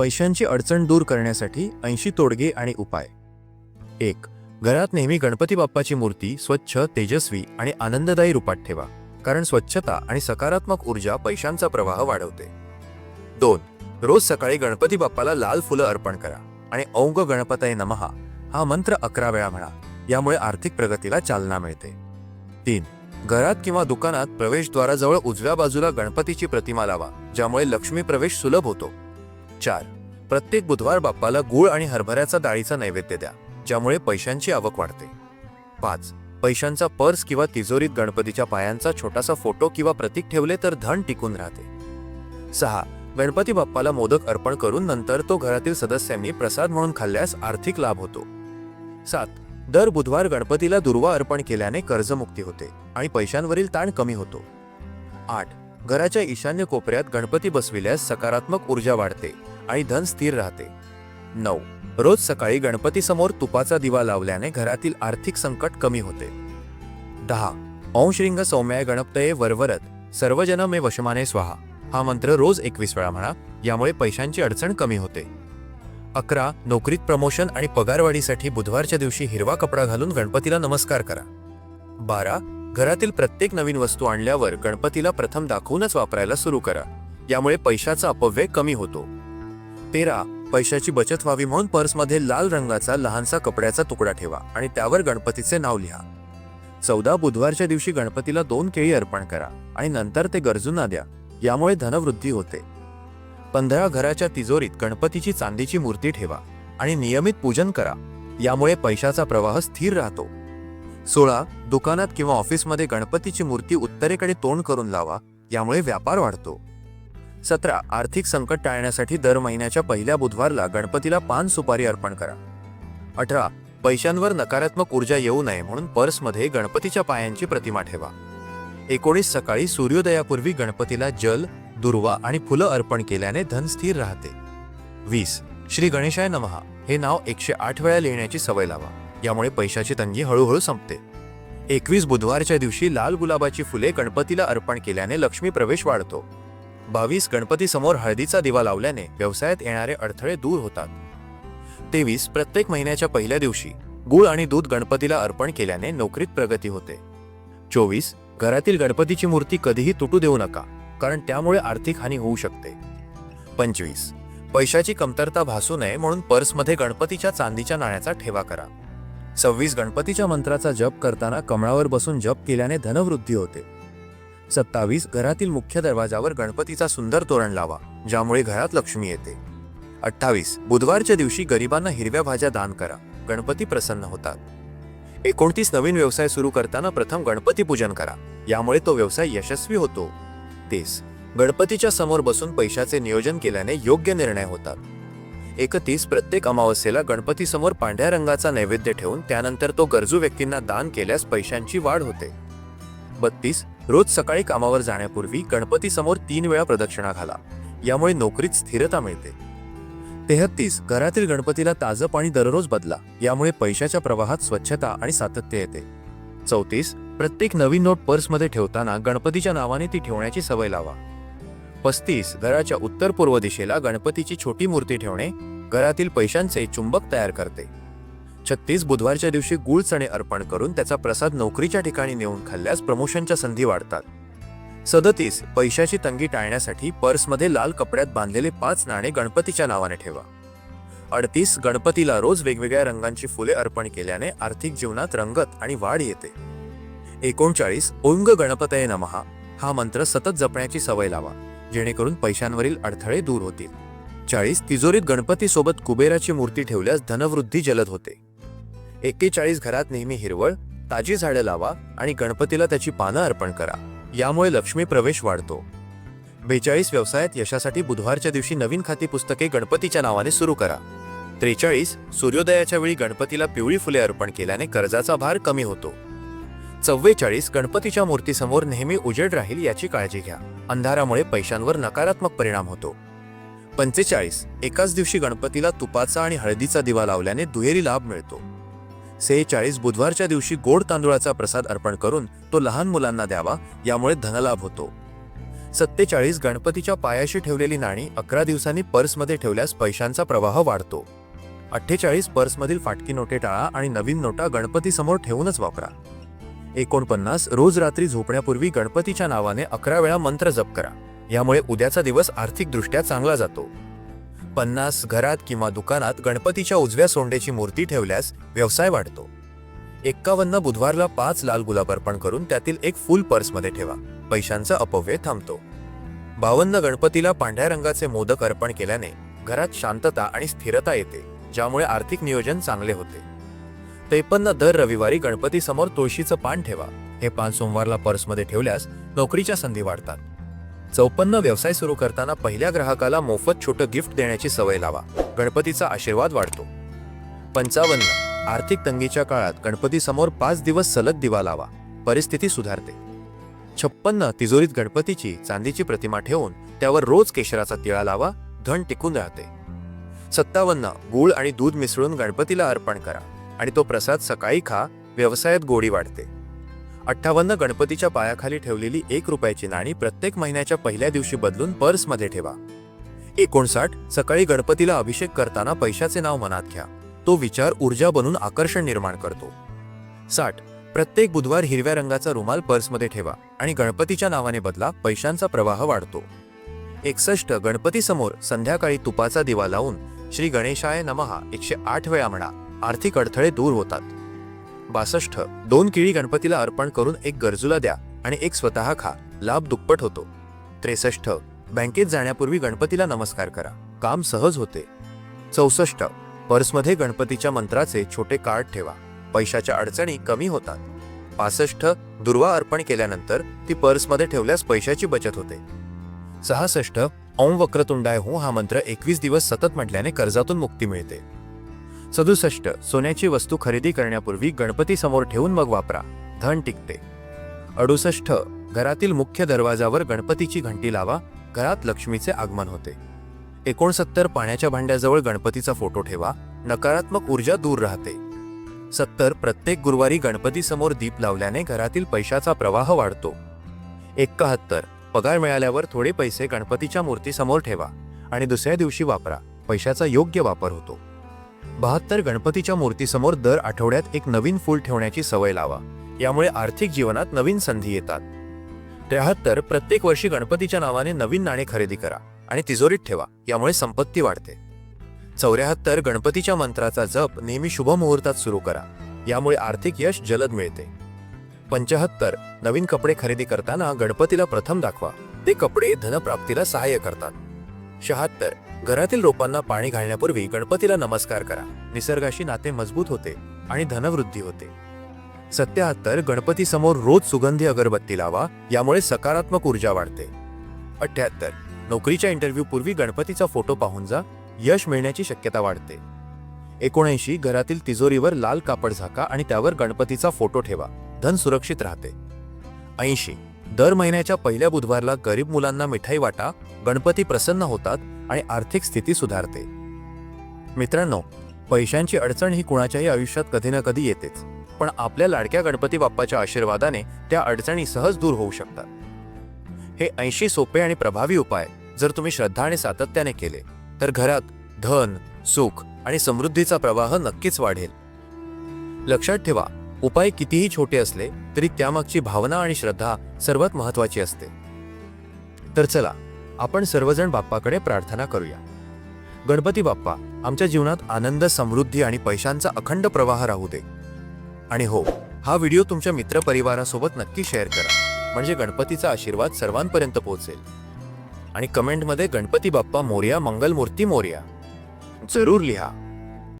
पैशांची अडचण दूर करण्यासाठी ऐंशी तोडगे आणि उपाय. एक घरात नेहमी गणपती बाप्पाची मूर्ती स्वच्छ तेजस्वी आणि आनंददायी रूपात ठेवा कारण स्वच्छता आणि सकारात्मक ऊर्जा पैशांचा प्रवाह वाढवते. दोन रोज सकाळी गणपती बाप्पाला लाल फुलं अर्पण करा आणि औंग गणपतय नमहा हा मंत्र अकरा वेळा म्हणा यामुळे आर्थिक प्रगतीला चालना मिळते. तीन घरात किंवा दुकानात प्रवेशद्वाराजवळ उजव्या बाजूला गणपतीची प्रतिमा लावा ज्यामुळे लक्ष्मी प्रवेश सुलभ होतो. चार. प्रत्येक बुधवार बाप्पाला गुळ आणि हरभऱ्याचा डाळीचा नैवेद्य द्या ज्यामुळे पैशांची आवक वाढते. पाच. पैशांचा पर्स किंवा तिजोरीत गणपतीच्या पायांचा छोटासा फोटो किंवा प्रतीक ठेवले तर धन टिकून राहते. सहा. गणपती बाप्पाला मोदक अर्पण करून नंतर तो घरातील सदस्यांनी प्रसाद म्हणून खाल्ल्यास आर्थिक लाभ होतो. सात. दर बुधवार गणपतीला दुर्वा अर्पण केल्याने कर्जमुक्ती होते आणि पैशांवरील ताण कमी होतो. आठ. घराच्या ईशान्य कोपऱ्यात गणपती बसविल्यास सकारात्मक ऊर्जा वाढते. आणि धन स्थिर राहते. नऊ. रोज सकाळी गणपतीसमोर तुपाचा दिवा लावल्याने घरातील आर्थिक संकट कमी होते. दहा. अंशरिंग सौम्याय गणपतये वरवरत. सर्वजन मे वशमाने स्वाहा. हा मंत्र रोज एकवीस वेळा म्हणा यामुळे पैशांची अडचण कमी होते. अकरा. नोकरीत प्रमोशन आणि पगारवाढीसाठी बुधवारच्या दिवशी हिरवा कपडा घालून गणपतीला नमस्कार करा. बारा. घरातील प्रत्येक नवीन वस्तू आणल्यावर गणपतीला प्रथम दाखवूनच वापरायला सुरू करा. यामुळे पैशाचा अपव्यय कमी होतो. तेरा. पैशाची बचत व्हावी म्हणून पर्समध्ये लाल रंगाचा लहानसा कपड्याचा तुकडा ठेवा आणि त्यावर गणपतीचे नाव लिहा. चौदा बुधवारच्या दिवशी गणपतीला दोन केळी अर्पण करा आणि नंतर ते गरजूंना द्या. यामुळे धनवृद्धी होते. पंधरा घराच्या तिजोरीत गणपतीची चांदीची मूर्ती ठेवा आणि नियमित पूजन करा. यामुळे पैशाचा प्रवाह स्थिर राहतो. सोळा. दुकानात किंवा ऑफिसमध्ये गणपतीची मूर्ती उत्तरेकडे तोंड करून लावा. यामुळे व्यापार वाढतो. सतरा आर्थिक संकट टाळण्यासाठी दर महिन्याच्या पहिल्या बुधवारला गणपतीला पान सुपारी अर्पण करा. अठरा पैशांवर नकारात्मक ऊर्जा येऊ नये म्हणून पर्समध्ये गणपतीच्या पायांची प्रतिमा ठेवा. एकोणीस सकाळी सूर्योदयापूर्वी गणपतीला जल दुर्वा आणि फुलं अर्पण केल्याने धन स्थिर राहते. वीस श्री गणेशाय नमहा हे नाव एकशे आठ वेळा लिहिण्याची सवय लावा. यामुळे पैशाची तंगी हळूहळू संपते. एकवीस बुधवारच्या दिवशी लाल गुलाबाची फुले गणपतीला अर्पण केल्याने लक्ष्मी प्रवेश वाढतो. बावीस गणपती समोर हळदीचा दिवा लावल्याने व्यवसायात येणारे अडथळे दूर होतात. तेवीस प्रत्येक महिन्याच्या पहिल्या दिवशी गुळ आणि दूध गणपतीला अर्पण केल्याने नोकरीत प्रगती होते. चोवीस घरातील गणपतीची मूर्ती कधीही तुटू देऊ नका कारण त्यामुळे आर्थिक हानी होऊ शकते. पंचवीस पैशाची कमतरता भासू नये म्हणून पर्समध्ये गणपतीच्या चांदीच्या नाण्याचा ठेवा करा. सव्वीस गणपतीच्या मंत्राचा जप करताना कमळावर बसून जप केल्याने धनवृद्धी होते. सत्तावीस घरातील मुख्य दरवाजावर गणपतीचा सुंदर तोरण लावा ज्यामुळे घरात लक्ष्मी येते. अठ्ठावीस बुधवारच्या दिवशी गरिबांना हिरव्या भाज्या दान करा गणपती प्रसन्न होतात. एकोणतीस नवीन व्यवसाय सुरू करताना प्रथम गणपती पूजन करा यामुळे तो व्यवसाय यशस्वी होतो. तेस गणपतीच्या समोर बसून पैशाचे नियोजन केल्याने योग्य निर्णय होतात. एकतीस प्रत्येक अमावस्येला गणपतीसमोर पांढऱ्या रंगाचा नैवेद्य ठेवून त्यानंतर तो गरजू व्यक्तींना दान केल्यास पैशांची वाढ होते. बत्तीस रोज सकाळी कामावर जाण्यापूर्वी गणपती समोर तीन वेळा प्रदक्षिणा घाला. यामुळे नोकरीत स्थिरता मिळते. तेहत्तीस घरातील गणपतीला ताजं पाणी दररोज बदला. यामुळे पैशाच्या प्रवाहात स्वच्छता आणि सातत्य येते. चौतीस प्रत्येक नवीन नोट पर्समध्ये ठेवताना गणपतीच्या नावाने ती ठेवण्याची सवय लावा. पस्तीस घराच्या उत्तर पूर्व दिशेला गणपतीची छोटी मूर्ती ठेवणे घरातील पैशांचे चुंबक तयार करते. छत्तीस बुधवारच्या दिवशी गुळ चणे अर्पण करून त्याचा प्रसाद नोकरीच्या ठिकाणी नेऊन खाल्ल्यास प्रमोशनच्या संधी वाढतात. सदतीस पैशाची तंगी टाळण्यासाठी पर्समध्ये लाल कपड्यात बांधलेले पाच नाणे गणपतीच्या नावाने ठेवा. अडतीस गणपतीला रोज वेगवेगळ्या रंगांची फुले अर्पण केल्याने आर्थिक जीवनात रंगत आणि वाढ येते. एकोणचाळीस ओंग गणपतये नमहा हा मंत्र सतत जपण्याची सवय लावा जेणेकरून पैशांवरील अडथळे दूर होतील. चाळीस तिजोरीत गणपतीसोबत कुबेराची मूर्ती ठेवल्यास धनवृद्धी जलद होते. एक्केचाळीस घरात नेहमी हिरवळ ताजी झाडं लावा आणि गणपतीला त्याची पानं अर्पण करा. यामुळे लक्ष्मी प्रवेश वाढतो. बेचाळीस व्यवसायात यशासाठी बुधवारच्या दिवशी नवीन खाती पुस्तके गणपतीच्या नावाने सुरू करा. त्रेचाळीस सूर्योदयाच्या वेळी गणपतीला पिवळी फुले अर्पण केल्याने कर्जाचा भार कमी होतो. चव्वेचाळीस गणपतीच्या मूर्तीसमोर नेहमी उजेड राहील याची काळजी घ्या. अंधारामुळे पैशांवर नकारात्मक परिणाम होतो. पंचेचाळीस एकाच दिवशी गणपतीला तुपाचा आणि हळदीचा दिवा लावल्याने दुहेरी लाभ मिळतो. सेहेचाळीस बुधवारच्या दिवशी गोड तांदूळाचा प्रसाद अर्पण करून तो लहान मुलांना द्यावा यामुळे धनलाभ होतो. सत्तेचाळीस गणपतीच्या पायाशी ठेवलेली नाणी अकरा दिवसांनी पर्समध्ये ठेवल्यास पैशांचा प्रवाह वाढतो. अठ्ठेचाळीस पर्समधील फाटकी नोटे टाळा आणि नवीन नोटा गणपतीसमोर ठेवूनच वापरा. एकोणपन्नास रोज रात्री झोपण्यापूर्वी गणपतीच्या नावाने अकरा वेळा मंत्र जप करा. यामुळे उद्याचा दिवस आर्थिकदृष्ट्या चांगला जातो. पन्नास घरात किंवा दुकानात गणपतीच्या उजव्या सोंडेची मूर्ती ठेवल्यास व्यवसाय वाढतो. एक्कावन्न बुधवारला पाच लाल गुलाब अर्पण करून त्यातील एक फुल पर्समध्ये ठेवा. पैशांचा अपव्यय थांबतो. बावन्न गणपतीला पांढऱ्या रंगाचे मोदक अर्पण केल्याने घरात शांतता आणि स्थिरता येते ज्यामुळे आर्थिक नियोजन चांगले होते. त्रेपन्न दर रविवारी गणपती समोर तुळशीचं पान ठेवा. हे पान सोमवारला पर्समध्ये ठेवल्यास नोकरीच्या संधी वाढतात. चौपन्न व्यवसाय सुरू करताना पहिल्या ग्राहकाला मोफत छोटं गिफ्ट देण्याची सवय लावा. गणपतीचा आशीर्वाद वाढतो. पंचावन्न. आर्थिक तंगीच्या काळात गणपती समोर पाच दिवस सलग दिवा लावा. परिस्थिती सुधारते. छप्पन्न. तिजोरीत गणपतीची चांदीची प्रतिमा ठेवून त्यावर रोज केशराचा तिळा लावा धन टिकून राहते. सत्तावन्न. गूळ आणि दूध मिसळून गणपतीला अर्पण करा आणि तो प्रसाद सकाळी खा व्यवसायात गोडी वाढते. अठ्ठावन्न गणपतीच्या पायाखाली ठेवलेली एक रुपयाची नाणी प्रत्येक महिन्याच्या पहिल्या दिवशी बदलून पर्समध्ये ठेवा. एकोणसाठ सकाळी गणपतीला अभिषेक करताना पैशाचे नाव मनात घ्या. तो विचार ऊर्जा बनून आकर्षण निर्माण करतो. साठ प्रत्येक बुधवार हिरव्या रंगाचा रुमाल पर्समध्ये ठेवा आणि गणपतीच्या नावाने बदला पैशांचा प्रवाह वाढतो. एकसष्ट गणपतीसमोर संध्याकाळी तुपाचा दिवा लावून श्री गणेशाय नमहा एकशे आठ वेळा म्हणा. आर्थिक अडथळे दूर होतात. बासष्ट दोन किळी गणपतीला अर्पण करून एक गरजूला द्या आणि एक स्वतः खा लाभ दुप्पट होतो. त्रेसष्ट बँकेत जाण्यापूर्वी गणपतीला नमस्कार करा काम सहज होते. चौसष्ट पर्समध्ये गणपतीच्या मंत्राचे छोटे कार्ड ठेवा पैशाच्या अडचणी कमी होतात. पासष्ट दुर्वा अर्पण केल्यानंतर ती पर्समध्ये ठेवल्यास पैशाची बचत होते. सहासष्ट ओम वक्रतुंडाय हो हा मंत्र एकवीस दिवस सतत म्हटल्याने कर्जातून मुक्ती मिळते. सदुसष्ट सोन्याची वस्तू खरेदी करण्यापूर्वी गणपती समोर ठेवून मग वापरा. धन टिकते. अडुसष्ट घरातील मुख्य दरवाजावर गणपतीची घंटी लावा. घरात लक्ष्मीचे आगमन होते. एकोणसत्तर पाण्याच्या भांड्याजवळ गणपतीचा फोटो ठेवा. नकारात्मक ऊर्जा दूर राहते. सत्तर प्रत्येक गुरुवारी गणपती समोर दीप लावल्याने घरातील पैशाचा प्रवाह वाढतो. एकाहत्तर पगार मिळाल्यावर थोडे पैसे गणपतीच्या मूर्तीसमोर ठेवा आणि दुसऱ्या दिवशी वापरा. पैशाचा योग्य वापर होतो. बहात्तर गणपतीच्या मूर्तीसमोर दर आठवड्यात एक नवीन फूल ठेवण्याची सवय लावा. यामुळे आर्थिक जीवनात नवीन संधी येतात. त्र्याहत्तर प्रत्येक वर्षी गणपतीच्या नावाने नवीन नाणे खरेदी करा आणि तिजोरीत ठेवा यामुळे संपत्ती वाढते. चौऱ्याहत्तर गणपतीच्या मंत्राचा जप नेहमी शुभ मुहूर्तात सुरू करा यामुळे आर्थिक यश जलद मिळते. पंचाहत्तर नवीन कपडे खरेदी करताना गणपतीला प्रथम दाखवा ते कपडे धनप्राप्तीला सहाय्य करतात. शहात्तर घरातील रोपांना पाणी घालण्यापूर्वी गणपतीला नमस्कार करा. निसर्गाशी नाते मजबूत होते आणि धनवृद्धी होते. सत्याहत्तर गणपती समोर रोज सुगंधी अगरबत्ती लावा यामुळे सकारात्मक ऊर्जा वाढते. अठ्ठ्याहत्तर नोकरीच्या इंटरव्ह्यू पूर्वी गणपतीचा फोटो पाहून जा यश मिळण्याची शक्यता वाढते. एकोणऐंशी घरातील तिजोरीवर लाल कापड झाका आणि त्यावर गणपतीचा फोटो ठेवा धन सुरक्षित राहते. ऐंशी दर महिन्याच्या पहिल्या बुधवारला गरीब मुलांना मिठाई वाटा गणपती प्रसन्न होतात आणि आर्थिक स्थिती सुधारते. मित्रांनो पैशांची अडचण ही कुणाच्याही आयुष्यात कधी ना कधी येतेच पण आपल्या लाडक्या गणपती बाप्पाच्या आशीर्वादाने त्या अडचणी सहज दूर होऊ शकतात. हे ऐंशी सोपे आणि प्रभावी उपाय जर तुम्ही श्रद्धा आणि सातत्याने केले तर घरात धन सुख आणि समृद्धीचा प्रवाह नक्कीच वाढेल. लक्षात ठेवा उपाय कितीही छोटे असले तरी त्यामागची भावना आणि श्रद्धा सर्वात महत्वाची असते. तर चला आपण सर्वजण बाप्पाकडे प्रार्थना करूया. गणपती बाप्पा आमच्या जीवनात आनंद समृद्धी आणि पैशांचा अखंड प्रवाह राहू दे. आणि हो हा व्हिडिओ तुमच्या मित्रपरिवारासोबत नक्की शेअर करा म्हणजे गणपतीचा आशीर्वाद सर्वांपर्यंत पोहोचेल. आणि कमेंटमध्ये गणपती बाप्पा मोर्या मंगलमूर्ती मोर्या. जरूर लिहा.